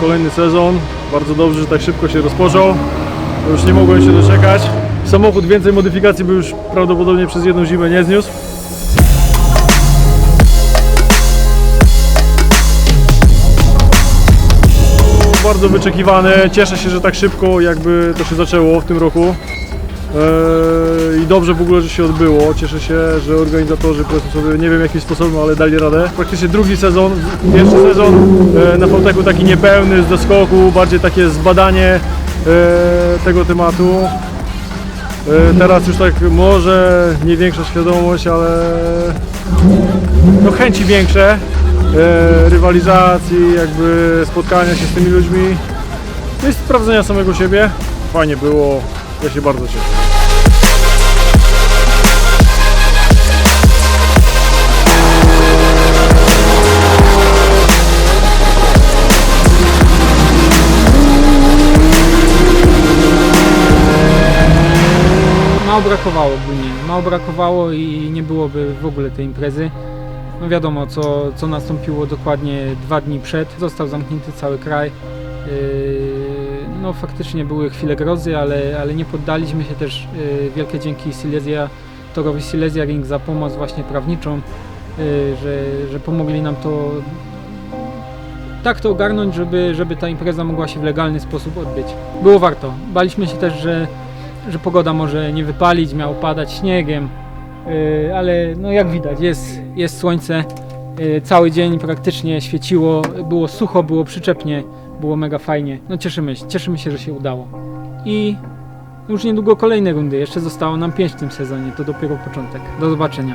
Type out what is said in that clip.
Kolejny sezon. Bardzo dobrze, że tak szybko się rozpoczął. Już nie mogłem się doczekać. Samochód więcej modyfikacji by już prawdopodobnie przez jedną zimę nie zniósł. Bardzo wyczekiwane. Cieszę się, że tak szybko jakby to się zaczęło w tym roku. Eee, I dobrze w ogóle, że się odbyło. Cieszę się, że organizatorzy powiedzmy sobie, nie wiem jakim sposobem, ale dali radę. Praktycznie drugi sezon, pierwszy sezon e, na Fałteku taki niepełny, z doskoku, bardziej takie zbadanie e, tego tematu. Teraz już tak może nie większa świadomość, ale no chęci większe rywalizacji, jakby spotkania się z tymi ludźmi. No i sprawdzenia samego siebie. Fajnie było, ja się bardzo cieszę. Mało brakowało ogólnie, mało brakowało i nie byłoby w ogóle tej imprezy. No wiadomo, co, co nastąpiło dokładnie dwa dni przed. Został zamknięty cały kraj. Yy, No faktycznie były chwile grozy, ale, ale nie poddaliśmy się też. Yy, Wielkie dzięki Silesia, torowi Silesia Ring za pomoc właśnie prawniczą, yy, że, że pomogli nam to tak to ogarnąć, żeby, żeby ta impreza mogła się w legalny sposób odbyć. Było warto. Baliśmy się też, że że pogoda może nie wypalić, miało padać śniegiem, yy, ale no jak widać jest, jest słońce, cały dzień praktycznie świeciło, było sucho, było przyczepnie, było mega fajnie. No cieszymy się, cieszymy się, że się udało. I już niedługo kolejne rundy, jeszcze zostało nam 5 w tym sezonie, to dopiero początek. Do zobaczenia.